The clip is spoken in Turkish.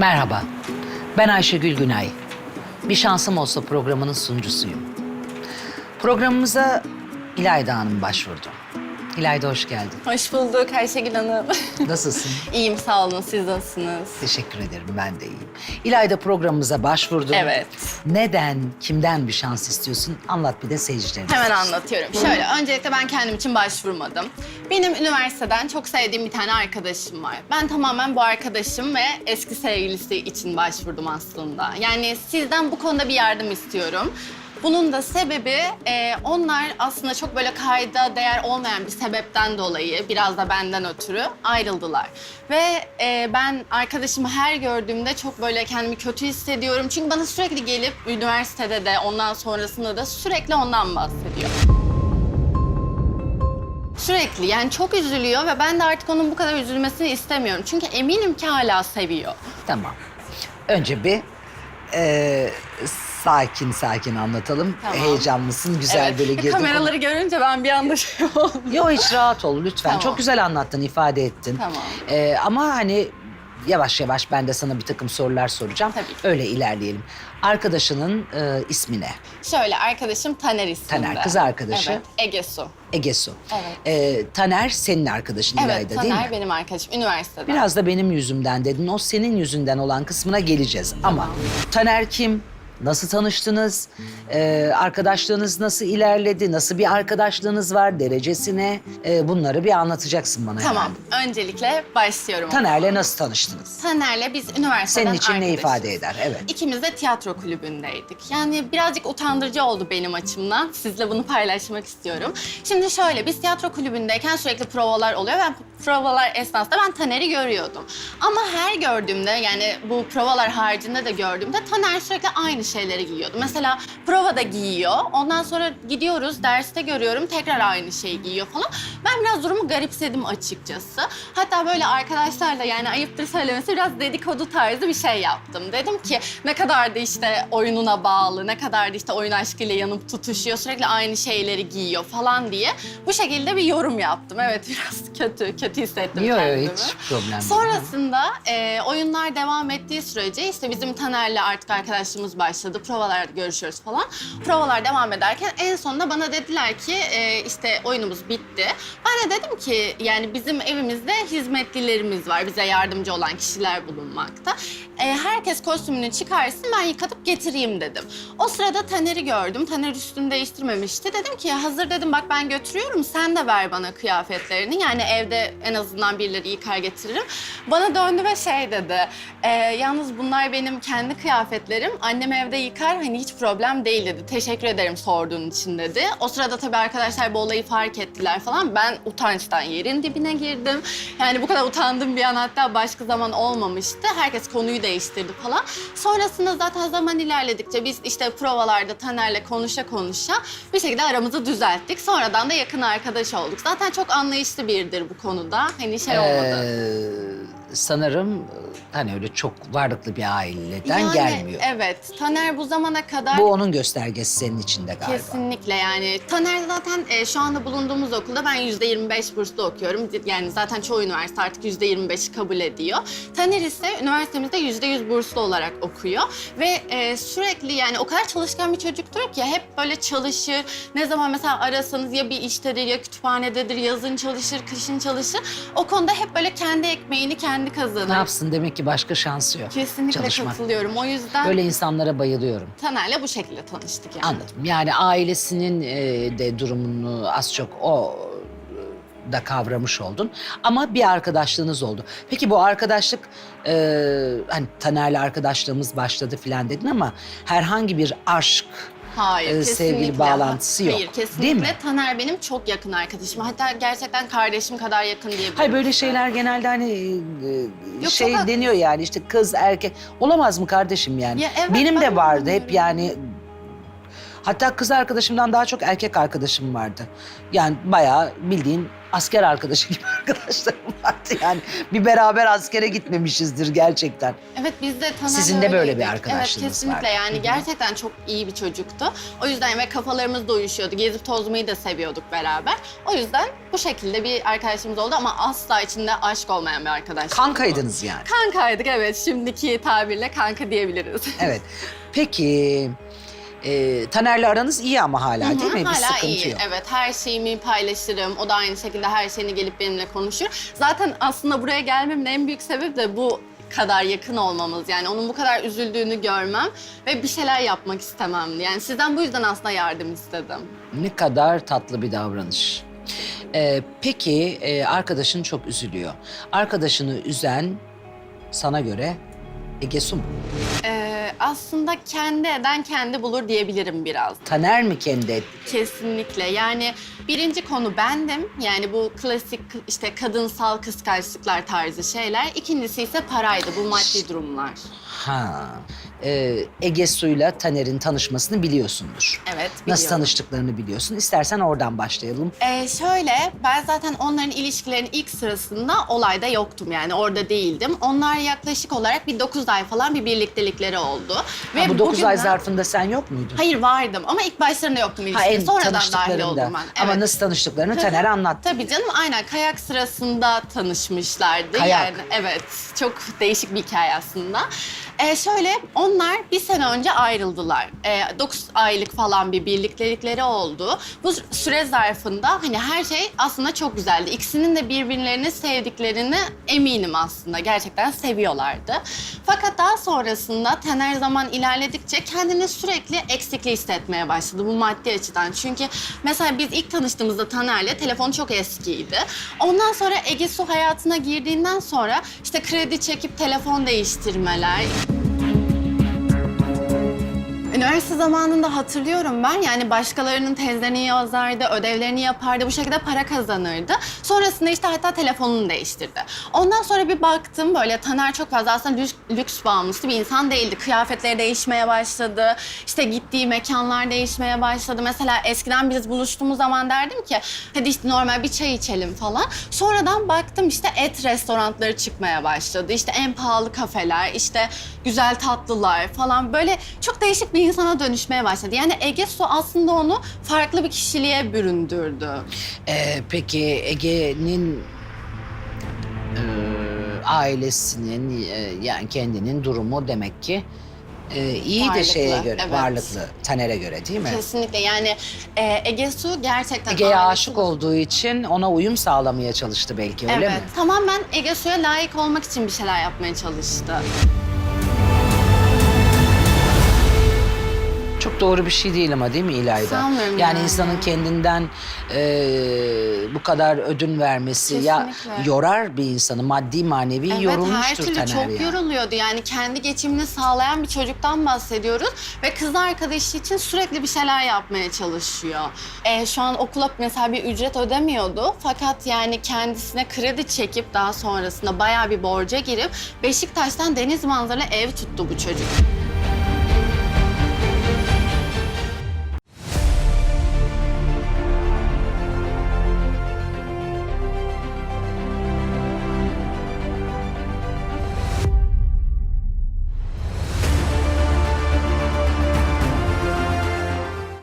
Merhaba, ben Ayşegül Günay. Bir şansım olsa programının sunucusuyum. Programımıza İlayda Hanım başvurdu. İlayda hoş geldin. Hoş bulduk Ayşegül Hanım. Nasılsın? İyiyim sağ olun. Siz nasılsınız? Teşekkür ederim, ben de iyiyim. İlayda programımıza başvurdu. Evet. Neden, kimden bir şans istiyorsun? Anlat bir de seyircilerimize. Hemen anlatıyorum. Şöyle, öncelikle ben kendim için başvurmadım. Benim üniversiteden çok sevdiğim bir tane arkadaşım var. Ben tamamen bu arkadaşım ve eski sevgilisi için başvurdum aslında. Yani sizden bu konuda bir yardım istiyorum. Bunun da sebebi e, onlar aslında çok böyle kayda değer olmayan bir sebepten dolayı biraz da benden ötürü ayrıldılar. Ve e, ben arkadaşımı her gördüğümde çok böyle kendimi kötü hissediyorum. Çünkü bana sürekli gelip üniversitede de ondan sonrasında da sürekli ondan bahsediyor. Sürekli yani çok üzülüyor ve ben de artık onun bu kadar üzülmesini istemiyorum. Çünkü eminim ki hala seviyor. Tamam. Önce bir e, sakin sakin anlatalım. Tamam. Heyecanlısın, güzel Evet. böyle Ve girdin. Kameraları görünce ben bir anda şey oldum. Yo hiç rahat ol lütfen. Tamam. Çok güzel anlattın, ifade ettin. Tamam. Ee, ama hani yavaş yavaş ben de sana bir takım sorular soracağım. Tabii. Öyle ilerleyelim. Arkadaşının e, ismi ne? Şöyle arkadaşım Taner isminde. Taner, kız arkadaşı. Evet, Ege Su. Ege Su. Evet. Ee, Taner senin arkadaşın Evet, İlayda Taner değil mi? benim arkadaşım üniversiteden. Biraz da benim yüzümden dedin. O senin yüzünden olan kısmına geleceğiz. Ama Taner kim? Nasıl tanıştınız? Ee, arkadaşlığınız nasıl ilerledi? Nasıl bir arkadaşlığınız var? Derecesine? Ee, bunları bir anlatacaksın bana. Tamam, öncelikle başlıyorum. Taner'le nasıl tanıştınız? Taner'le biz üniversiteden Senin için ne arkadaşız. ifade eder? Evet. İkimiz de tiyatro kulübündeydik. Yani birazcık utandırıcı oldu benim açımdan. Sizle bunu paylaşmak istiyorum. Şimdi şöyle, biz tiyatro kulübündeyken sürekli provalar oluyor. Ben provalar esnasında ben Taner'i görüyordum. Ama her gördüğümde, yani bu provalar haricinde de gördüğümde Taner sürekli aynı şeyleri giyiyordu. Mesela provada giyiyor, ondan sonra gidiyoruz, derste görüyorum tekrar aynı şeyi giyiyor falan. Ben biraz durumu garipsedim açıkçası. Hatta böyle arkadaşlarla yani ayıptır söylemesi biraz dedikodu tarzı bir şey yaptım. Dedim ki ne kadar da işte oyununa bağlı, ne kadar da işte oyun aşkıyla yanıp tutuşuyor, sürekli aynı şeyleri giyiyor falan diye. Bu şekilde bir yorum yaptım. Evet biraz kötü, kötü hissettim Yok kendimi. yok hiç problem değil. Sonrasında e, oyunlar devam ettiği sürece işte bizim Taner'le artık arkadaşlığımız başladı. Provalarda görüşüyoruz falan. Provalar devam ederken en sonunda bana dediler ki e, işte oyunumuz bitti. Ben de dedim ki yani bizim evimizde hizmetlilerimiz var. Bize yardımcı olan kişiler bulunmakta. E, herkes kostümünü çıkarsın ben yıkatıp getireyim dedim. O sırada Taner'i gördüm. Taner üstünü değiştirmemişti. Dedim ki hazır dedim bak ben götürüyorum sen de ver bana kıyafetlerini. Yani evde en azından birileri yıkar getiririm. Bana döndü ve şey dedi. "E, yalnız bunlar benim kendi kıyafetlerim. Annem evde yıkar hani hiç problem değil dedi. Teşekkür ederim sorduğun için dedi. O sırada tabii arkadaşlar bu olayı fark ettiler falan. Ben utançtan yerin dibine girdim. Yani bu kadar utandığım bir an hatta başka zaman olmamıştı. Herkes konuyu değiştirdi falan. Sonrasında zaten zaman ilerledikçe biz işte provalarda Taner'le konuşa konuşa bir şekilde aramızı düzelttik. Sonradan da yakın arkadaş olduk. Zaten çok anlayışlı biridir bu konuda. Hani şey olmadı. Ee, sanırım e, hani öyle çok varlıklı bir aileden Yani gelmiyor. Evet. Taner bu zamana kadar Bu onun göstergesi senin içinde galiba. Kesinlikle yani. Taner zaten e, şu anda bulunduğumuz okulda ben yüzde 25 burslu okuyorum. Yani zaten çoğu üniversite artık yüzde 25 kabul ediyor. Taner ise üniversitemizde yüzde 100 burslu olarak okuyor. Ve e, sürekli yani o kadar çalışkan bir çocuktur ki hep böyle çalışır. Ne zaman mesela arasanız ya bir iştedir ya kütüphanededir. Yazın çalışır, kışın çalışır. O konuda hep böyle kendi ekmeğini kendi kazanır. Ne yapsın demek ki başka şansı yok. Kesinlikle Çalışmak. katılıyorum. O yüzden Böyle insanlara bayılıyorum. Taner'le bu şekilde tanıştık yani. Anladım. Yani ailesinin e, de durumunu az çok o da kavramış oldun. Ama bir arkadaşlığınız oldu. Peki bu arkadaşlık e, hani Taner'le arkadaşlığımız başladı filan dedin ama herhangi bir aşk Hayır, e, kesinlikle. sevgili bağlantısı yok. Hayır, kesinlikle. Değil mi? Taner benim çok yakın arkadaşım. Hatta gerçekten kardeşim kadar yakın diyebilirim. Hayır böyle şeyler genelde hani e, Yok, şey çok deniyor yani işte kız erkek olamaz mı kardeşim yani? Ya evet, Benim ben de de vardı hep anlıyorum. yani Hatta kız arkadaşımdan daha çok erkek arkadaşım vardı. Yani bayağı bildiğin asker arkadaşı gibi arkadaşlarım vardı. Yani bir beraber askere gitmemişizdir gerçekten. Evet biz de Taner'le Sizin de böyle bir öyleydik. arkadaşlığınız Evet kesinlikle var. yani gerçekten çok iyi bir çocuktu. O yüzden ve kafalarımız da uyuşuyordu. Gezip tozmayı da seviyorduk beraber. O yüzden bu şekilde bir arkadaşımız oldu ama asla içinde aşk olmayan bir arkadaşlık. Kankaydınız yani. Kankaydık evet. Şimdiki tabirle kanka diyebiliriz. Evet. Peki e, Taner'le aranız iyi ama hala Hı hı, değil mi? Bir Hala sıkıntı iyi. yok. Evet her şeyimi paylaşırım. O da aynı şekilde her şeyini gelip benimle konuşur. Zaten aslında buraya gelmemin en büyük sebebi de bu kadar yakın olmamız. Yani onun bu kadar üzüldüğünü görmem ve bir şeyler yapmak istememdi. Yani sizden bu yüzden aslında yardım istedim. Ne kadar tatlı bir davranış. Ee, peki e, arkadaşın çok üzülüyor. Arkadaşını üzen sana göre Ege Su mu? Ee, aslında kendi eden kendi bulur diyebilirim biraz. Taner mi kendi et- Kesinlikle. Yani birinci konu bendim. Yani bu klasik işte kadınsal kıskançlıklar tarzı şeyler. İkincisi ise paraydı. Bu maddi durumlar. Ha. Ee, Ege Su'yla Taner'in tanışmasını biliyorsundur. Evet, Nasıl biliyorum. tanıştıklarını biliyorsun. İstersen oradan başlayalım. Ee, şöyle, ben zaten onların ilişkilerinin ilk sırasında olayda yoktum yani orada değildim. Onlar yaklaşık olarak bir 9 ay falan bir birliktelikleri oldu. Ha, bu 9 ay zarfında sen yok muydun? Hayır vardım ama ilk başlarında yoktum Ha, ilişkide. en Sonradan dahil oldum ben. Ama Evet. nasıl tanıştıklarını Taner anlattı. Tabii canım aynen kayak sırasında tanışmışlardı. Kayak. Yani evet çok değişik bir hikaye aslında. Ee, şöyle onlar bir sene önce ayrıldılar. Ee, 9 aylık falan bir birliktelikleri oldu. Bu süre zarfında hani her şey aslında çok güzeldi. İkisinin de birbirlerini sevdiklerini eminim aslında. Gerçekten seviyorlardı. Fakat daha sonrasında Taner zaman ilerledikçe kendini sürekli eksikli hissetmeye başladı bu maddi açıdan. Çünkü mesela biz ilk tanıştığımızda Taner'le telefon çok eskiydi. Ondan sonra Ege Su hayatına girdiğinden sonra işte kredi çekip telefon değiştirmeler, Üniversite zamanında hatırlıyorum ben yani başkalarının tezlerini yazardı, ödevlerini yapardı, bu şekilde para kazanırdı. Sonrasında işte hatta telefonunu değiştirdi. Ondan sonra bir baktım böyle Taner çok fazla aslında lüks, lüks bağımlısı bir insan değildi. Kıyafetleri değişmeye başladı, işte gittiği mekanlar değişmeye başladı. Mesela eskiden biz buluştuğumuz zaman derdim ki hadi işte normal bir çay içelim falan. Sonradan baktım işte et restoranları çıkmaya başladı. İşte en pahalı kafeler, işte güzel tatlılar falan böyle çok değişik bir insana dönüşmeye başladı. Yani Ege Su aslında onu farklı bir kişiliğe büründürdü. Ee, peki Ege'nin e, ailesinin e, yani kendinin durumu demek ki e, iyi de Varlıklı, şeye göre, evet. varlıklı, Taner'e göre değil mi? Kesinlikle yani e, Ege Su gerçekten... Ege'ye ailesi- aşık olduğu için ona uyum sağlamaya çalıştı belki öyle evet, mi? tamamen Ege Su'ya layık olmak için bir şeyler yapmaya çalıştı. Çok doğru bir şey değil ama değil mi İlayda? Sanmıyorum yani, yani. insanın kendinden e, bu kadar ödün vermesi ya Kesinlikle. yorar bir insanı maddi manevi Evet her yorulmuştur türlü Taner çok ya. yoruluyordu. Yani kendi geçimini sağlayan bir çocuktan bahsediyoruz. Ve kız arkadaşı için sürekli bir şeyler yapmaya çalışıyor. Ee, şu an okula mesela bir ücret ödemiyordu. Fakat yani kendisine kredi çekip daha sonrasında bayağı bir borca girip Beşiktaş'tan deniz manzaralı ev tuttu bu çocuk.